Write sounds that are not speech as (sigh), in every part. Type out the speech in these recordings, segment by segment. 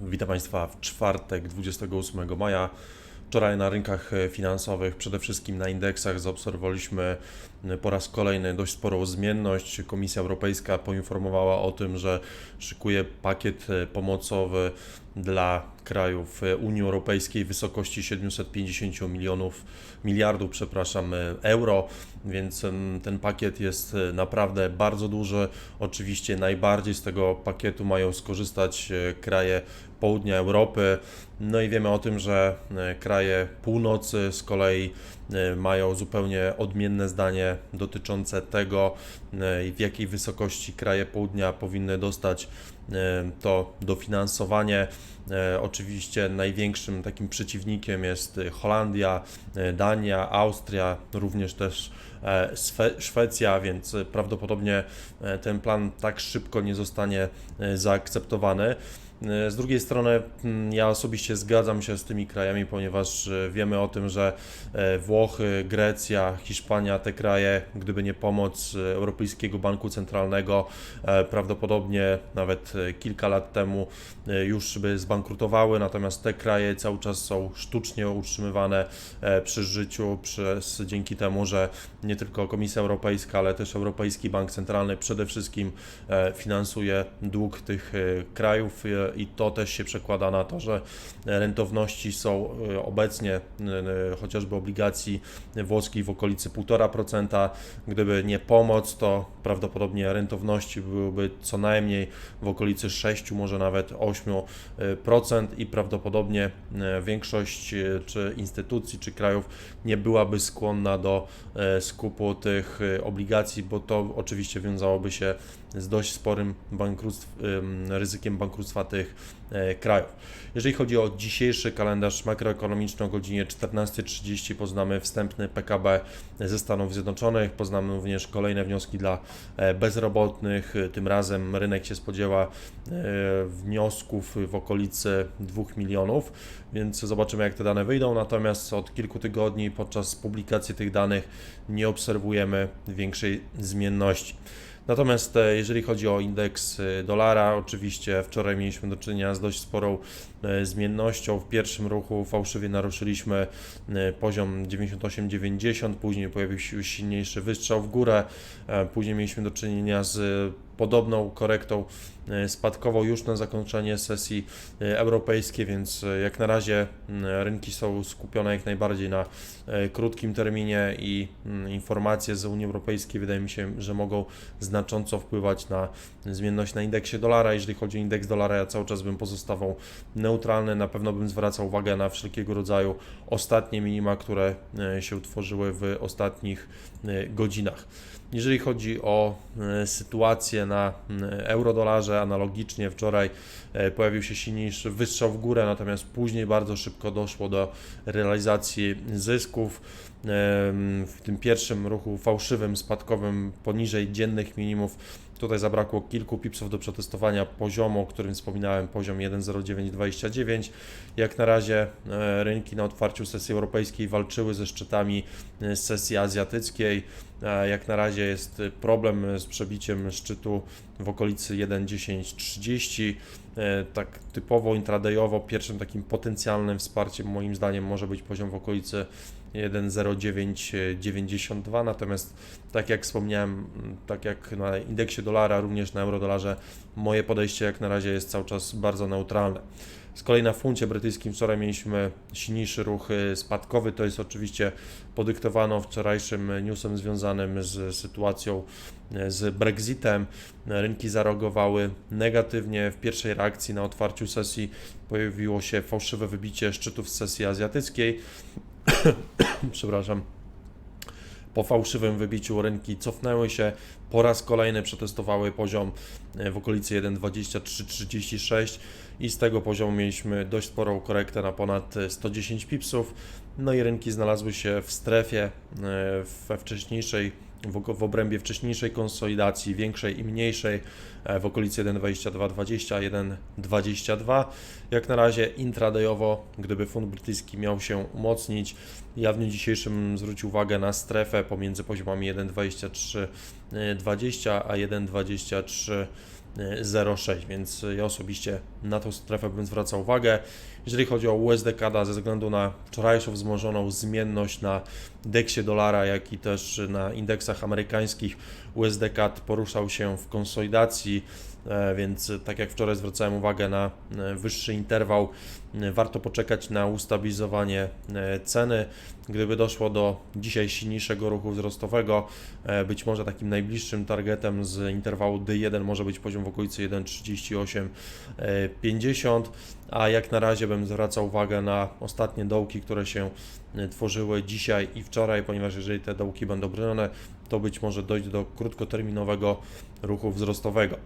Witam Państwa w czwartek 28 maja. Wczoraj na rynkach finansowych, przede wszystkim na indeksach, zaobserwowaliśmy po raz kolejny dość sporą zmienność. Komisja Europejska poinformowała o tym, że szykuje pakiet pomocowy dla krajów e, Unii Europejskiej w wysokości 750 milionów, miliardów, przepraszam, e, euro, więc ten pakiet jest e, naprawdę bardzo duży. Oczywiście najbardziej z tego pakietu mają skorzystać kraje południa Europy. No i wiemy o tym, że kraje północy z kolei mają zupełnie odmienne zdanie dotyczące tego, w jakiej wysokości kraje południa powinny dostać to dofinansowanie. E, Oczywiście największym takim przeciwnikiem jest e, Holandia, e, Dania, Austria, również też e, Szwecja, więc e, prawdopodobnie e, ten plan tak szybko nie zostanie e, zaakceptowany. E, Z drugiej strony, mm, ja osobiście zgadzam się z tymi krajami, ponieważ e, wiemy o tym, że e, Włochy, Grecja, Hiszpania, te kraje, gdyby nie pomoc Europejskiego Banku Centralnego, prawdopodobnie nawet kilka lat temu już by zbankrutowały, natomiast te kraje cały czas są sztucznie utrzymywane przy życiu przez, dzięki temu, że nie tylko Komisja Europejska, ale też Europejski Bank Centralny przede wszystkim finansuje dług tych krajów i to też się przekłada na to, że rentowności są e, obecnie e, chociażby obligacji włoskiej w okolicy 1,5%. Gdyby nie pomoc, to prawdopodobnie rentowności byłyby co najmniej w okolicy 6, może nawet 8% i prawdopodobnie e, większość e, czy instytucji, czy krajów nie byłaby skłonna do e, skupu tych e, obligacji, bo to oczywiście wiązałoby się z dość sporym bankructw, ryzykiem bankructwa tych e, krajów. Jeżeli chodzi o dzisiejszy kalendarz makroekonomiczny o godzinie 14.30 poznamy wstępny PKB ze Stanów Zjednoczonych, poznamy również kolejne wnioski dla e, bezrobotnych. Tym razem rynek się spodziewa e, wniosków w okolicy 2 milionów, więc zobaczymy jak te dane wyjdą. Natomiast od kilku tygodni podczas publikacji tych danych nie obserwujemy większej zmienności. Natomiast e, jeżeli chodzi o indeks e, dolara, oczywiście wczoraj mieliśmy do czynienia z dość sporą zmiennością. W pierwszym ruchu fałszywie naruszyliśmy e, poziom 98,90, później pojawił się silniejszy wystrzał w górę, e, później mieliśmy do czynienia z e, podobną korektą e, spadkową już na zakończenie sesji e, europejskiej, więc e, jak na razie rynki są skupione jak najbardziej na e, krótkim terminie i informacje z Unii Europejskiej wydaje mi się, że mogą znacząco wpływać na zmienność na indeksie dolara. Jeżeli chodzi o indeks dolara, ja cały czas bym pozostawał neutralny, na pewno bym zwracał uwagę na wszelkiego rodzaju ostatnie minima, które e, się utworzyły w ostatnich e, godzinach. Jeżeli chodzi o e, sytuację na eurodolarze, analogicznie wczoraj pojawił się silniejszy wystrzał w górę, natomiast później bardzo szybko doszło do realizacji zysków. W tym pierwszym ruchu fałszywym, spadkowym poniżej dziennych minimów Tutaj zabrakło kilku pipsów do przetestowania poziomu, o którym wspominałem, poziom 1,0929. Jak na razie e, rynki na otwarciu sesji europejskiej walczyły ze szczytami e, sesji azjatyckiej. E, Jak na razie jest problem z przebiciem szczytu w okolicy 1,1030. E, Tak typowo intradayowo pierwszym takim potencjalnym wsparciem moim zdaniem może być poziom w okolicy 1,0992, natomiast tak jak wspomniałem, tak jak na indeksie dolara, również na eurodolarze, moje podejście jak na razie jest cały czas bardzo neutralne. Z kolei na funcie brytyjskim wczoraj mieliśmy silniejszy ruch y, spadkowy. To jest oczywiście podyktowano wczorajszym newsem związanym z sytuacją y, z Brexitem. Rynki zareagowały negatywnie. W pierwszej reakcji na otwarciu sesji pojawiło się fałszywe wybicie szczytów sesji azjatyckiej. (coughs) Przepraszam. Po fałszywym wybiciu rynki cofnęły się, po raz kolejny przetestowały poziom e, w okolicy 1,2336 i z tego poziomu mieliśmy dość sporą korektę na ponad e, 110 pipsów. No i rynki znalazły się w strefie e, we wcześniejszej, w obrębie wcześniejszej konsolidacji, większej i mniejszej, e, w okolicy 1,2220, 1,22. Jak na razie intradayowo, gdyby fund brytyjski miał się umocnić, ja w dniu dzisiejszym zwrócił uwagę na strefę pomiędzy poziomami 1,2320 a 1,23 e, 0,6, więc ja osobiście na tą strefę bym zwracał uwagę. Jeżeli chodzi o USD CAD ze względu na wczorajszą wzmożoną zmienność na indeksie dolara, jak i też na indeksach amerykańskich, USD CAD poruszał się w konsolidacji, e, więc tak jak wczoraj zwracałem uwagę na e, wyższy interwał, e, warto poczekać na ustabilizowanie ceny. Gdyby doszło do dzisiaj silniejszego ruchu wzrostowego, być może takim najbliższym targetem z interwału D1 może być poziom w okolicy 1,3850, a jak na razie bym zwracał uwagę na ostatnie dołki, które się e, tworzyły dzisiaj i wczoraj, ponieważ jeżeli te dołki będą bronione, to być może dojdzie do krótkoterminowego ruchu wzrostowego.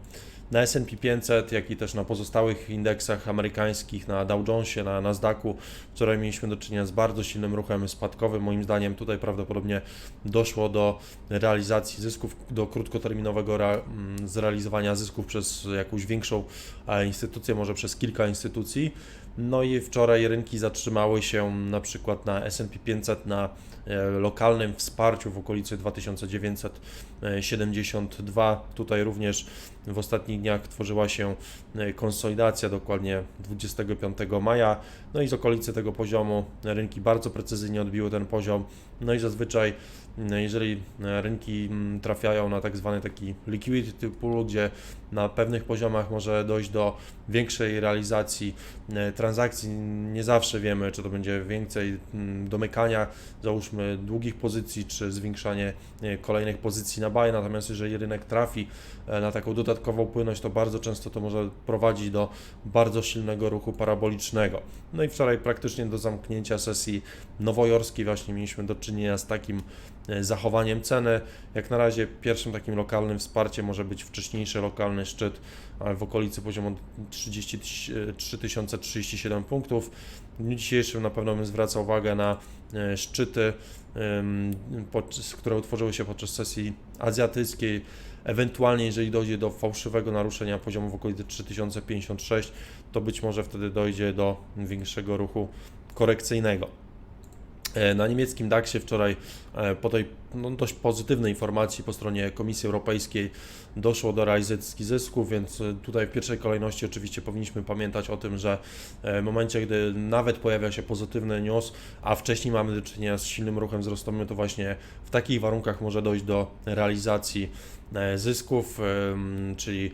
Na S&P 500, jak i też na pozostałych indeksach amerykańskich, na Dow Jonesie, na Nasdaqu, wczoraj mieliśmy do czynienia z bardzo silnym ruchem spadkowym. Moim zdaniem tutaj prawdopodobnie doszło do realizacji zysków, do krótkoterminowego mm, zrealizowania zysków przez jakąś większą e, instytucję, może przez kilka instytucji. No i wczoraj rynki zatrzymały się na przykład na S&P 500 na e, lokalnym wsparciu w okolicy 2972. Tutaj również w ostatnich dniach tworzyła się e, konsolidacja, dokładnie 25 maja. No i z okolicy tego poziomu rynki bardzo precyzyjnie odbiły ten poziom. No i zazwyczaj, m, jeżeli e, rynki m, trafiają na tak zwany taki liquidity pool, gdzie na pewnych poziomach może dojść do większej realizacji e, transakcji, nie zawsze wiemy, czy to będzie więcej m, domykania, załóżmy długich pozycji, czy zwiększanie e, kolejnych pozycji na buy, natomiast jeżeli rynek trafi na taką dodatkową płynność, to bardzo często to może prowadzić do bardzo silnego ruchu parabolicznego. No i wczoraj praktycznie do zamknięcia sesji nowojorskiej właśnie mieliśmy do czynienia z takim e, zachowaniem ceny. Jak na razie pierwszym takim lokalnym wsparciem może być wcześniejszy lokalny szczyt e, w okolicy poziomu 33 037 punktów. W dniu dzisiejszym na pewno bym zwracał uwagę na e, szczyty, które utworzyły się podczas sesji azjatyckiej. Ewentualnie, jeżeli dojdzie do fałszywego naruszenia poziomu w okolicy 3056, to być może wtedy dojdzie do większego ruchu korekcyjnego. E, Na niemieckim DAX-ie wczoraj e, po tej no, dość pozytywnej informacji po stronie Komisji Europejskiej doszło do realizacji zysków, więc e, tutaj w pierwszej kolejności oczywiście powinniśmy pamiętać o tym, że w momencie, gdy nawet pojawia się pozytywny news, a wcześniej mamy do czynienia z silnym ruchem wzrostowym, to właśnie w takich warunkach może dojść do realizacji zysków, czyli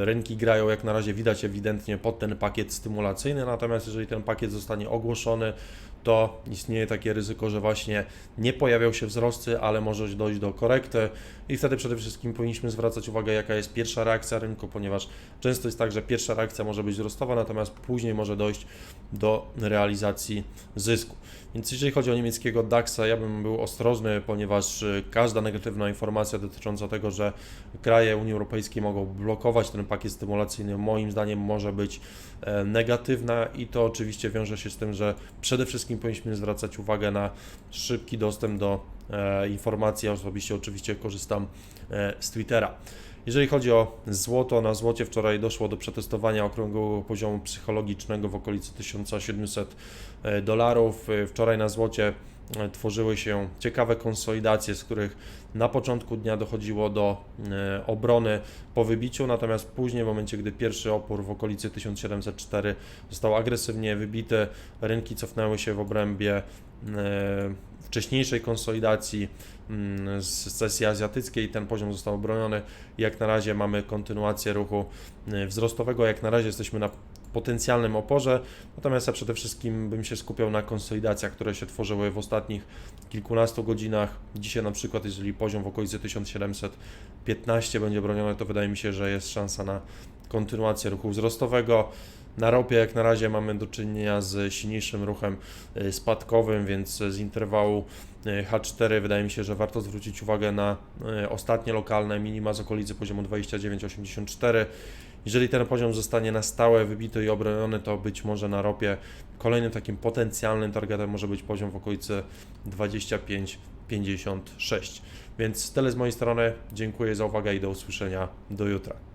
rynki grają jak na razie widać ewidentnie pod ten pakiet stymulacyjny, natomiast jeżeli ten pakiet zostanie ogłoszony, to istnieje takie ryzyko, że właśnie nie pojawią się wzrosty, ale może dojść do korekty i wtedy przede wszystkim powinniśmy zwracać uwagę, jaka jest pierwsza reakcja rynku, ponieważ często jest tak, że pierwsza reakcja może być wzrostowa, natomiast później może dojść do realizacji zysku. Więc jeżeli chodzi o niemieckiego DAX-a, ja bym był ostrożny, ponieważ y, każda negatywna informacja dotycząca tego, że kraje Unii Europejskiej mogą blokować ten pakiet stymulacyjny, moim zdaniem może być e, negatywna i to oczywiście wiąże się z tym, że przede wszystkim powinniśmy zwracać uwagę na szybki dostęp do informacji. Ja osobiście oczywiście korzystam e, z Twittera. Jeżeli chodzi o złoto, na złocie wczoraj doszło do przetestowania okrągłego poziomu psychologicznego w okolicy 1700 e, dolarów. E, Wczoraj na złocie e, tworzyły się ciekawe konsolidacje, z których na początku dnia dochodziło do e, obrony po wybiciu, natomiast później, w momencie, gdy pierwszy opór w okolicy 1704 został agresywnie wybity, rynki cofnęły się w obrębie e, wcześniejszej konsolidacji mm, z sesji azjatyckiej. Ten poziom został obroniony. Jak na razie mamy kontynuację ruchu e, wzrostowego. Jak na razie jesteśmy na potencjalnym oporze, natomiast ja przede wszystkim bym się skupiał na konsolidacjach, które się tworzyły w ostatnich kilkunastu godzinach. Dzisiaj na przykład, jeżeli poziom w okolicy 1715 będzie broniony, to wydaje mi się, że jest szansa na kontynuację ruchu wzrostowego. Na ropie jak na razie mamy do czynienia z silniejszym ruchem y, spadkowym, więc z interwału y, H4 wydaje mi się, że warto zwrócić uwagę na y, ostatnie lokalne minima z okolicy poziomu 29,84. Jeżeli ten poziom zostanie na stałe wybity i obroniony, to być może na ropie kolejnym takim potencjalnym targetem może być poziom w okolicy 25,56. Więc tyle z mojej strony. Dziękuję za uwagę i do usłyszenia do jutra.